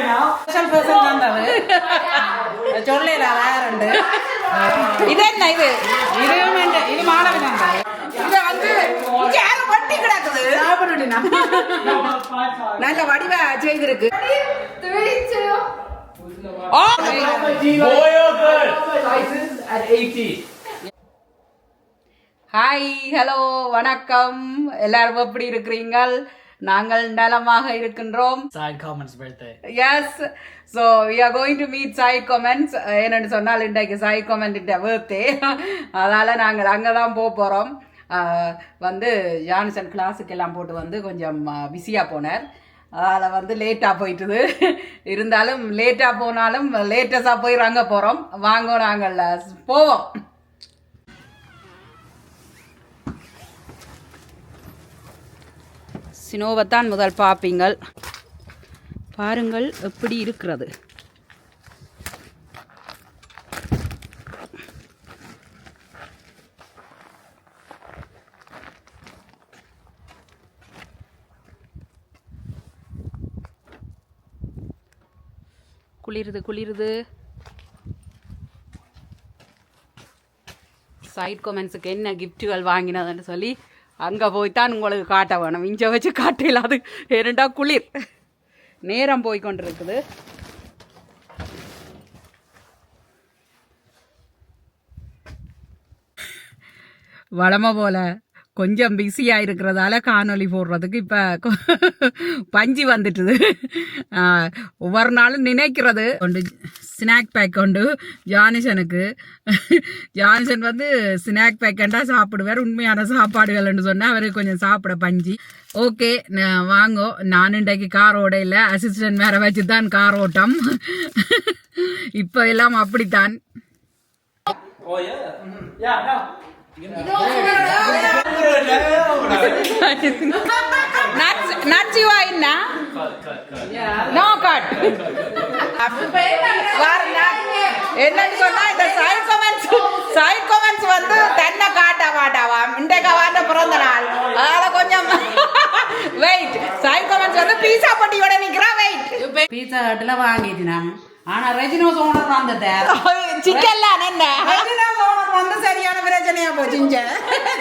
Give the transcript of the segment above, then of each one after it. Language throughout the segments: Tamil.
ஸ்பெஷல் பர்சன் வந்தது சொல்லல வேறண்டு இது என்ன இது? இது வந்து- இது மாணவி வந்தது இது வந்து இங்க யாரும் வட்டி கிடக்குது. நல்ல வடிவா செய்திருக்கு Three, two. ஓ! Boy or girl? at 80. Hi hello வணக்கம். எல்லாரும் எப்படி இருக்கிறீங்கள்? நாங்கள் நலமாக இருக்கின்றோம். Side comments birthday. Yes so we are going to meet side comments என்னென்னு சொன்னால் இன்றைக்கு சைட் கமெண்ட் பர்த்டே அதால் நாங்கள் அங்கே தான் போக போகிறோம் வந்து ஜான்சன் கிளாஸுக்கு எல்லாம் போட்டு வந்து கொஞ்சம் பிஸியாக போனார். அதில் வந்து லேட்டாக போயிட்டுது. இருந்தாலும் லேட்டாக போனாலும் லேட்டஸ்டாக போய் அங்கே போகிறோம் வாங்க நாங்கள் போவோம். சினோவைத்தான் முதல் பார்ப்பீங்கள். பாருங்கள் எப்படி இருக்கிறது. குளிருது குளிருது. சைட் கொமெண்ட்ஸுக்கு என்ன கிஃப்ட்டுகள் வாங்கினதுன்னு சொல்லி அங்கே போய் தான் உங்களுக்கு காட்ட வேணும். இங்கே வச்சு காட்டல அது இரண்டா குளிர். நேரம் போய் கொண்டிருக்குது. வளமை போல. கொஞ்சம் பிஸியாக இருக்கிறதால காணொலி போடுறதுக்கு இப்போ பஞ்சு வந்துட்டுது. ஒவ்வொரு நாளும் நினைக்கிறது. கொண்டு ஸ்நாக் பேக் கொண்டு ஜானிசனுக்கு. ஜானிசன் வந்து ஸ்நாக் பேக்கண்டா சாப்பிடுவார். உண்மையான சாப்பாடுகள்னு சொன்னால் அவருக்கு கொஞ்சம் சாப்பிட பஞ்சு. ஓகே வாங்கோ. நான் இன்றைக்கு கார் ஓடையில் அசிஸ்டன்ட் வேற வச்சு தான் கார் ஓட்டம். இப்போ எல்லாம் அப்படித்தான். Oh yeah. Yeah, no. நச்சுவாயின்னா Cut, cut, cut. No cut என்னன்னு சொன்னா இந்த சைட் கமெண்ட்ஸ் சைட் கமெண்ட்ஸ் வந்து தன்னை காட்ட மாட்டாவாம் இன்றைக்கு அவன் பிறந்த நாள் அதனால கொஞ்சம் வெயிட் சைட் கமெண்ட்ஸ் வந்து பீஸா பட்டியோட நிக்கிறா வெயிட் பீஸா ஹட்ல வாங்கிட்டினாம் ஆனா ரெஜினோஸ் ஓனர் வந்துட்டார். சிக்கன்லாம் என்ன? ரெஜினோஸ் ஓனர் வந்து சரியான பிரச்சனையா போச்சு இங்க.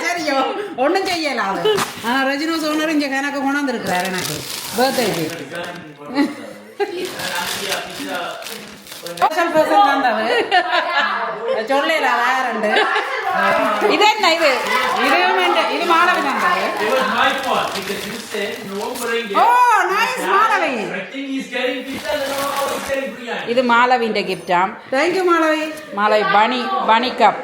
சரியோ ஒண்ணும் செய்யல அது ஆனா ரெஜினோஸ் ஓனர் இங்க கணக்கு கொண்டாந்து இருக்கிறார் எனக்கு பர்த்டேக்கு ஸ்பெஷல் பர்சன் வந்தது சொல்லல வேறண்டு இது என்ன இது? இது வந்து- இது மாணவி bring ஓ. நைஸ் மாணவி. இது மாலவிന്റെ கிஃப்டாம் தேங்க்யூ மாலவி மாலவி பனி பனி கப்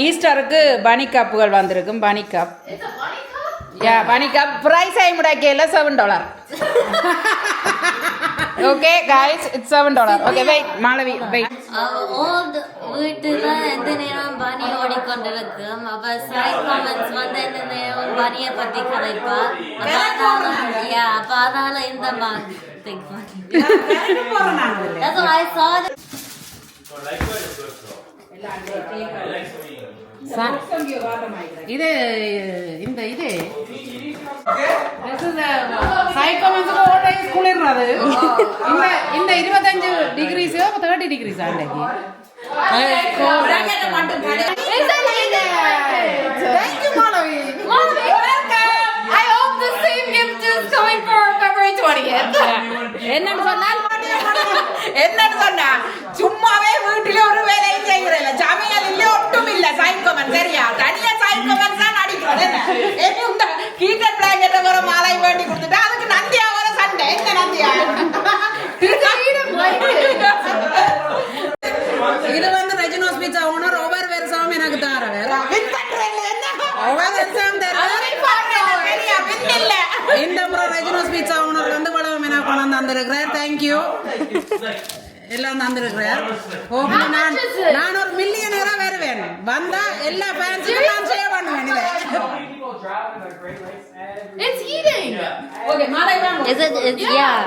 ஈஸ்டருக்கு பனி கப்புகள் வந்திருக்கும் பனி கப்? யா பனி கப் ப்ரைஸ் ஆகி முடாக்கியல seven dollar okay guys it's seven dollar okay wait Malavi wait old வீட்டுல எந்த நேரம் பனி ஓடிக்கொண்டிருக்கும்? அப்ப சைட் காமெண்ட்ஸ் வந்து எந்த நேரம் பனியை பத்தி கதைப்பா. அப்ப அதால இந்த மாதிரி. That's why I saw the இது இந்த இது சைக்கோமென்ஸுக்கு குளிர்றது இந்த இந்த இருபத்தஞ்சு டிகிரிஸோ தேர்ட்டி டிகிரிஸ் அன்றைக்கு Thank you, Malavi. Mommy, welcome! I hope the same gift is coming for February 20th. என்னன்னு சொன்னால் என்னன்னு சொன்னா சும்மாவே சைக்கோமன் சரியா தனியா தான் அடிக்கிறது என்ன? என்ன இந்த ஹீட்டர் பிளாங்கெட்ட வர மாலை வேண்டி கொடுத்துட்டா அதுக்கு நந்தியா வர சண்டை? என்ன நந்தியா? இது வந்து ரெஜினோஸ் பீட்சா ஓனர் ஒவ்வொரு வருஷமும் எனக்கு தார வேற தர இந்த முறை ரெஜினோஸ் பீட்சா ஓனர் வந்து வளவம் எனக்கு கொண்டு வந்திருக்கிறார் தேங்க்யூ எல்லாம் தந்திருக்கிறார். ஓகே நான் நான் ஒரு மில்லியனரா வருவேன் வந்தா எல்லா நான் செய்ய பண்ணுவேன் இதை It's eating! ஓகே மாலை is it it's yeah.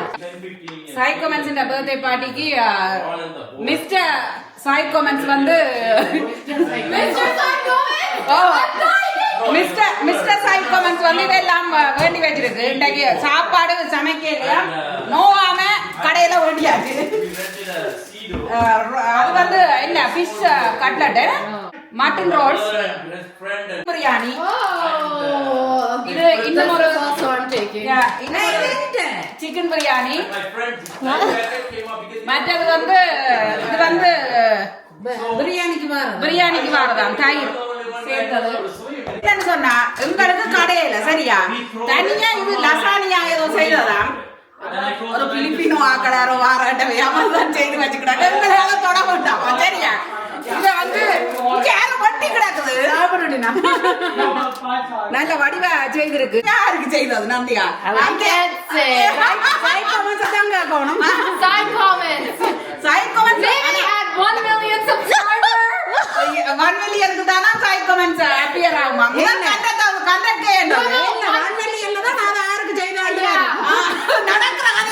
Sai comments birthday பார்ட்டிக்கு மிஸ்டர் சாய் கமெண்ட்ஸ் வந்து. Simon! ஓ மிஸ்டர் மிஸ்டர் சாய் வந்து இதெல்லாம் வேண்டி வச்சிருக்கு. இன்றைக்கு சாப்பாடு சமைக்கலையா நோவாம கடையில ஓடியாச்சு Sea-Doo. அது வந்து என்ன fish cutlet mutton rolls biryani இது இன்னும் ஒரு also I'm taking. Chicken biryani மற்றது வந்து இது வந்து பிரியாணிக்கு வர பிரியாணிக்கு வாரதான் தயிர் சேர்த்தது சொன்னா எங்களுக்கு கடையில சரியா தனியா இது லசானியா ஏதோ செய்ததாம் ஒரு பிலிப்பினோ ஆக்கடாரோ வாராட்டவே தான் செய்து வச்சுக்கிட்டாங்க எங்களால தொட மாட்டாமா சரியா இத வந்து யாரும் வட்டி கிடக்குது. நல்ல வடிவா செய்திருக்கு யாருக்கு செய்தது நந்தியா? I can't. say. கேட்கணும். Side comments. சைக்கோமன் Maybe at 1 million subscribers. One மில்லியனுக்கு தானா சைட் கமெண்ட்ஸ் அப்பியர் ஆகுமா? கண்டத்தை கண்டக்கே நடக்கிற கதையை இப்போதைக்கு நடக்காது At 1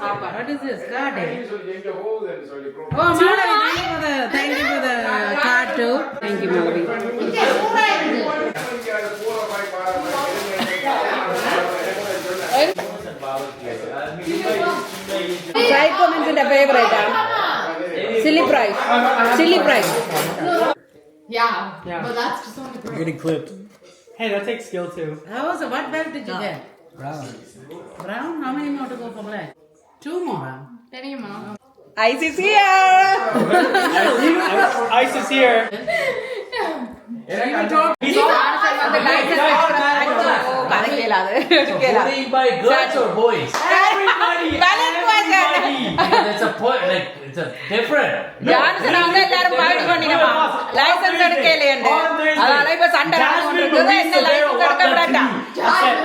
சாப்பிட்டுக்காங்க what is this card oh Malavi thank you for the card too thank you Malavi side കൊമൻസിന്റെ favourite ആണ് chilli fries chilli fries Yeah. But that's just only bread. Getting clipped. Hey, that takes skill too. How was it? What belt did you get? Brown. Brown? How many more to go for black? Tomorrow. Anymore. Ice is here! Ice is here! By girls or boys? Everybody! everybody. That's a point. Like, it's a different. Johnson அவங்க எல்லாரும் பாடி பண்ணினமா லைசன்ஸ் எடுக்கலையண்டு அதனால இப்ப சண்டை நடந்துட்டு Jasmine இருக்குது என்ன Louise லைசன்ஸ் எடுக்க Severo walked up to விடாட்டா me. She said-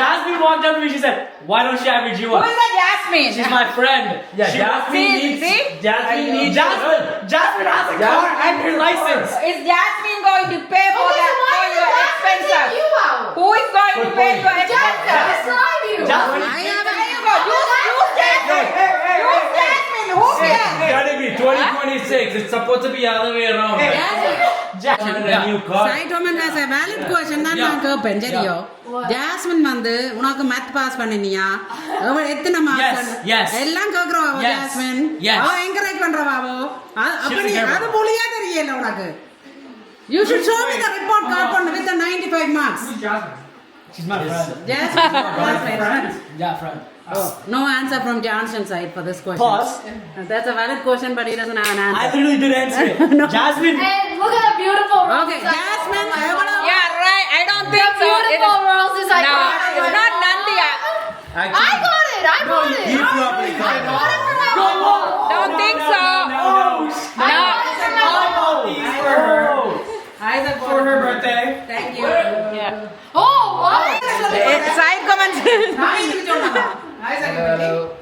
Jasmine walked up to me. She said, "Why don't you have your G1?" Jasmine She's my friend. Yeah, She- Jasmine See, needs, see? Jasmine needs Jasmine, Jasmine has a car and her license. Is Jasmine going to pay for Okay, that so why for is your Jasmine expenses? taking you out? Who is going to pay your expenses? Describe you. Jasmine, There you go. Use, use Jasmine. Use Jasmine. Who cares? It's gotta be 2026. It's supposed to be the other way around. Wanted a new car. Side Oman was a valid question. தான் நான் கேட்பேன் சரியோ ஜாஸ்மின் வந்து உனக்கு மேத் பாஸ் பண்ணினியா? அவ எத்தனை Yes, மார்க்ஸ் yes. எல்லாம் கேக்குறவா ஜாஸ்மின் yes. அவ என்கரேஜ் பண்றவாவோ அப்ப நீ அது தெரியல உனக்கு. You should show me the report card பண்ணு with 95 marks she's my friend. Jasmine Yeah, friend. Oh. No answer from Johnson's side for this question. Pause. Uh, that's a valid question, but he doesn't have an answer. I thought did answer it. no. Jasmine. Hey, look at the beautiful Okay, roses Jasmine. Oh. Yeah, right. I don't The think so. Beautiful is, roses I no, got. it's not Nandiya. I got it. I got it. you probably got I got it for my mom. Don't think so. No, no, no. Oh, I got it for my mom. no. These for her. Isaac For her birthday. Thank you. Yeah. Oh, what? Side comment.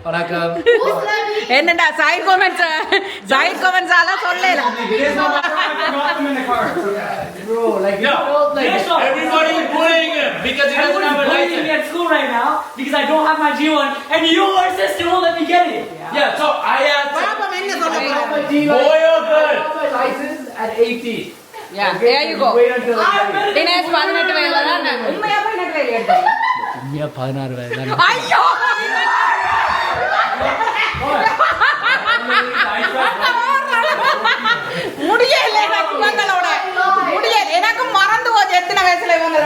வணக்கம் Who's that? என்னடா சைட் கமெண்ட்ஸ் சைட் கமெண்ட்ஸ் ஆல சொல்லல Bro, like, No. Yes, Everybody is bullying him because he doesn't have a Everybody's bullying me license. at school right now because I don't have my G1 and your sister won't let me get it. Yeah, so I asked பாப்போம் என்ன சொல்ல போறாங்க. boy or girl? my license at 18. Yeah there you go Wait until Dinesh 18 வயதுல தான் உண்மையா 18 வயதுல எடுத்தேன் உண்மையா பதினாறு வயது ஐயோ முடியல எனக்கு இவங்களோட முடியல எனக்கு மறந்து போச்சு எத்தனை வயசுல இவங்க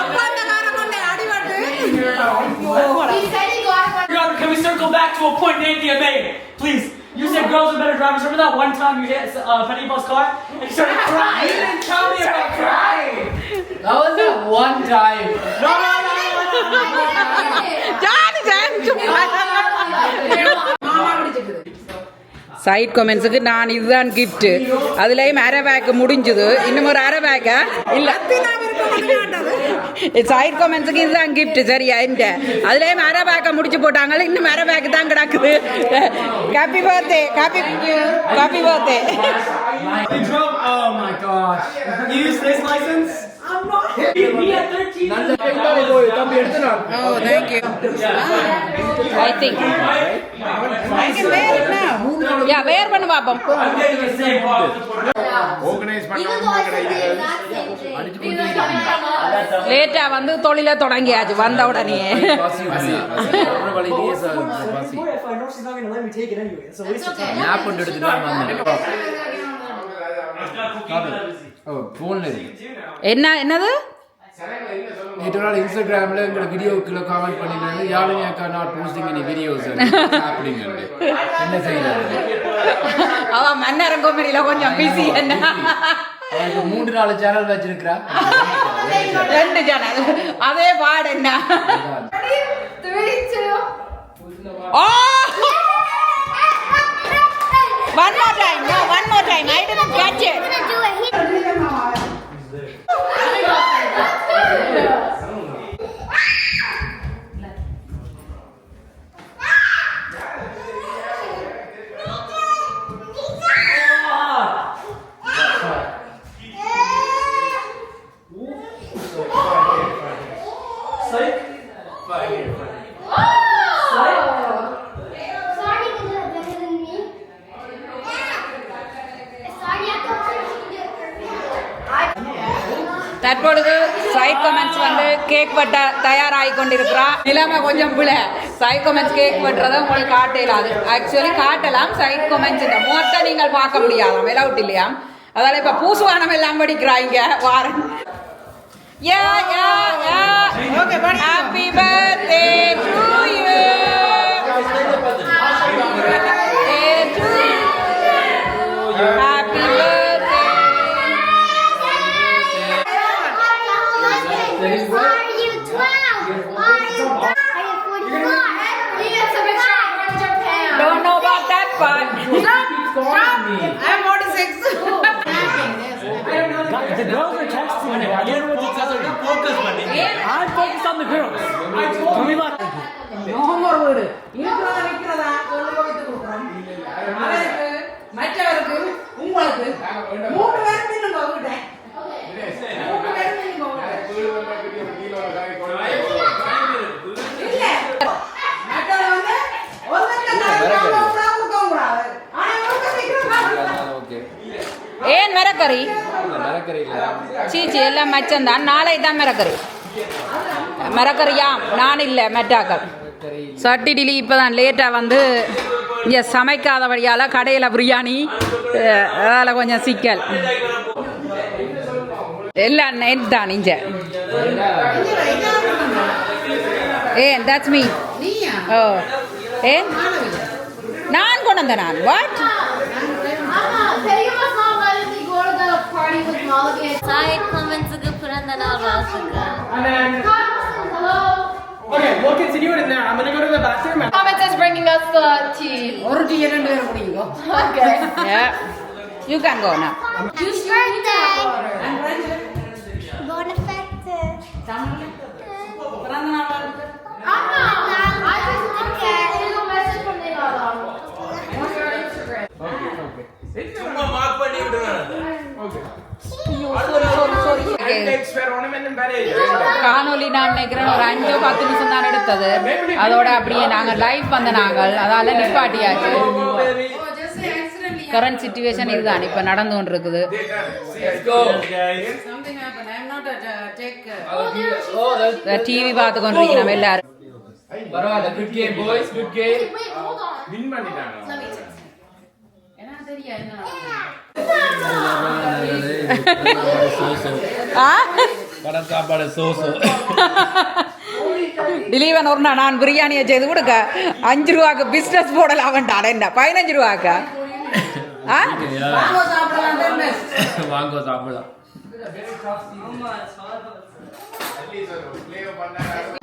அப்பா அந்த காரை கொண்டு அடிபட்டு He said he got one. God, can we circle back to a point Nancy made? Please. You said girls are better drivers. Remember that one time you hit uh, Penny Bus car and you started crying? You didn't tell me about crying. That was that one time. No, no, no, no, no, no. Johnny side கமெண்ட்ஸுக்கு நான் இதுதான் gift அதுலயும் அரை பேக் முடிஞ்சது இன்னும் ஒரு அரை பேக்கா இல்ல சைட் கமெண்ட்ஸுக்கு இதுதான் gift சரியா இந்த அதுலயும் அரை பேக்கை முடிச்சு போட்டாங்க இன்னும் அரை பேக் தான் கிடக்குது happy happy birthday You drove? Oh my gosh. You used this license? I'm not. Me at 13. Oh, thank you. I think I can wear it now. I know, coming from us. லேட்டா வந்து தொழில தொடங்கியாச்சு வந்த உடனே I கொண்டு எடுத்துட்டு என்ன என்னது? நேற்று நாள் இன்ஸ்டாகிராம்ல எங்களோட வீடியோக்குள்ள காமெண்ட் பண்ணிருந்தாங்க யாழினி அக்கா நாட் போஸ்டிங் எனி வீடியோஸ் அப்படிங்க என்ன செய்யறது அவ மன்னரன் கோமரியில கொஞ்சம் பிஸி என்ன? மூன்று நாலு சேனல் வச்சிருக்கிறா. ரெண்டு சேனல் அதே பாடு என்ன. ஓ Psych. Five. it தற்பொழுது சைட் வந்து கேக் வெட்ட தயாராகி கொண்டிருக்கிறா. நிலைமை கொஞ்சம் பிள்ளை சைட் கேக் வெட்டுறத உங்களுக்கு காட்ட இயலாது ஆக்சுவலி காட்டலாம் சைட் இந்த முகத்தை நீங்கள் பார்க்க முடியாதாம். விலவுட் இல்லையா? அதனால இப்ப பூசுவானம் எல்லாம் படிக்கிறாங்க வாரன். ஏ ஏ ஏ Happy birthday. வீடு. இருக்கிறதா விற்கிறதா வித்து கொடுக்குறோம் அவருக்கு மற்றவருக்கு உங்களுக்கு மூணு பேர் தின்னுங்க வீட்டை மூணு பேர் தின்னுங்க இல்ல. மற்றவர் வந்து ஒருத்தருக்கு நாலு கொடுக்க கூடாது. ஆனா ஒருத்தர் விற்கிறோம் ஓகே ஏன் மிரக்கறி சீச்சி எல்லாம் மச்சந்தான் நாளை தான் மிரக்கறி மிரக்கறியாம் நான் இல்லை மெட்டாக்கள் சட்டி டிலி இப்போ தான் லேட்டாக வந்து இங்கே சமைக்காதபடியால் கடையில் பிரியாணி அதால கொஞ்சம் சிக்கல். எல்லாம் நெட் தான் இஞ்ச ஏன் தட்ஸ் மீ ஓ ஏன் நான் கொண்டு வந்தேன்? நான் வாட். சைட் கமெண்ட்ஸுக்கு பிறந்த நாள் வாழ்த்துக்கள். okay, we'll continue it in there. I'm gonna go to the bathroom. And Comments is bringing us the tea. ஒரு டீ ரெண்டு பேர் குடிங்க Okay. யூ கேன் கோ நான் Whose birthday? Anna, I just looked at it. There's a message from the other. What's your Instagram? சும்மா மார்க் பண்ணி விடுறேன் காணொலி நான் நினைக்கிறேன் ஒரு அஞ்சோ பத்து நிமிஷம் தான் எடுத்தது. அதோட அப்படியே நாங்க லைவ் வந்த நாங்கள். அதால நிப்பாட்டியாச்சு. கரண்ட் சுச்சுவேஷன் இதுதான். இப்ப நடந்து கொண்டு இருக்குது Something happened. I'm not a tech. TV பார்த்து கொண்டிருக்கிறோம் எல்லாரும். பரவாயில்ல. Good game boys good game. Win பண்ணிட்டாங்க. என்ன தெரியா என்ன கடை சாப்பாடு சோசோ ஒரு நான் பிரியாணியை செய்து கொடுக்க அஞ்சு ரூபாக்கு பிஸ்னஸ் போடலாம் வேண்டாம் என்ன பதினஞ்சு ரூபாக்கா வாங்க சாப்பிடலாம்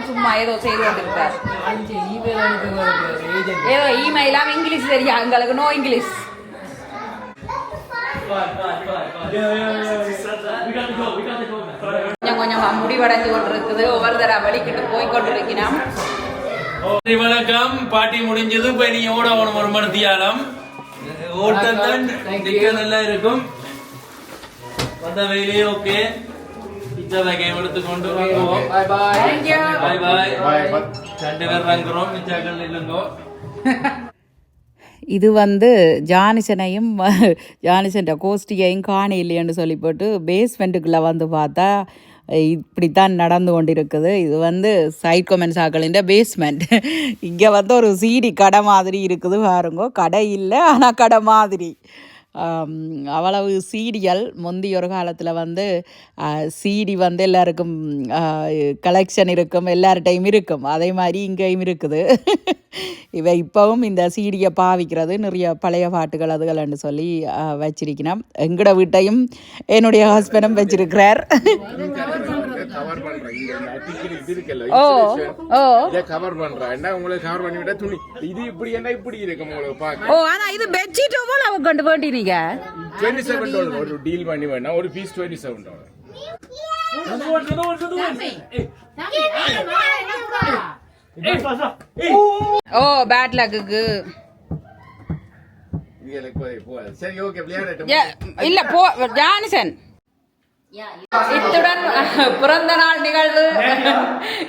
சும்மா ஏதோ செய்து கொண்டிருக்கார் ஏதோ இமெயிலாம் இங்கிலீஷ் தெரியும் எங்களுக்கு நோ இங்கிலீஷ் கொஞ்சம் கொஞ்சமா முடிவடைஞ்சு கொண்டிருக்குது ஒவ்வொரு தடவை வலிக்கிட்டு போய் கொண்டிருக்கிறோம் வணக்கம். பாட்டி முடிஞ்சது இப்ப நீ ஓட ஓணும் ஒரு மணி தியாலம் ஓட்டம் தான் நல்லா இருக்கும். வந்த வேலையே ஓகே. எடுத்து கொண்டு வாங்குவோம். பாய் பாய் பாய் பாய் ரெண்டு பேர் வாங்குறோம் மிச்சாக்கள் இல்லைங்கோ இது வந்து ஜானிசனையும் ஜானிசன் கோஷ்டியையும் காணி இல்லையன்னு சொல்லி போட்டு பேஸ்மெண்ட்டுக்குள்ளே வந்து பார்த்தா இப்படித்தான் நடந்து கொண்டிருக்குது. இது வந்து சைட் கொமெண்ட்ஸ் ஆக்களின் பேஸ்மெண்ட் இங்கே வந்து ஒரு சீடி கடை மாதிரி இருக்குது பாருங்க. கடை இல்லை ஆனால் கடை மாதிரி. அவ்வளவு சீடிகள் முந்தி ஒரு காலத்தில் வந்து சீடி வந்து எல்லாருக்கும் கலெக்ஷன் இருக்கும் எல்லார்ட்டையும் இருக்கும். அதே மாதிரி இங்கேயும் இருக்குது. இவ இப்போவும் இந்த சீடியை பாவிக்கிறது நிறைய பழைய பாட்டுகள் அதுகள்னு சொல்லி ஆ, வச்சிருக்கிறேன் எங்கட வீட்டையும் என்னுடைய ஹஸ்பண்டும் வச்சிருக்கிறார். கவர் பண்றேன். இங்க டிக்கெட் இது இருக்குல்ல ஓ ஓ. இதை கவர் பண்றேன். என்ன உங்களுக்கு கவர் பண்ணி விட்டா துணி? இது இப்படி என்ன இப்படி இருக்கு உங்களுக்கு பாக்க ஓ ஆனா இது பெட்ஷீட் எவ்வளோ கொண்டு டுவெண்ட்டி செவன் டாலர் ஒரு டீல் பண்ணி வேணா ஒரு பீஸ் டுவெண்ட்டி செவன் டாலர். ஓ பேட் லக்குக்கு இல்ல போ ஜானிசன். இத்துடன் பிறந்த நாள் நிகழ்வு.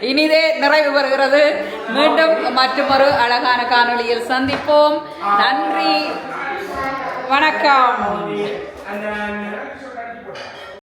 இனிதே நிறைவு பெறுகிறது. மீண்டும் மற்றொரு அழகான காணொளியில் சந்திப்போம். நன்றி. வணக்கம்.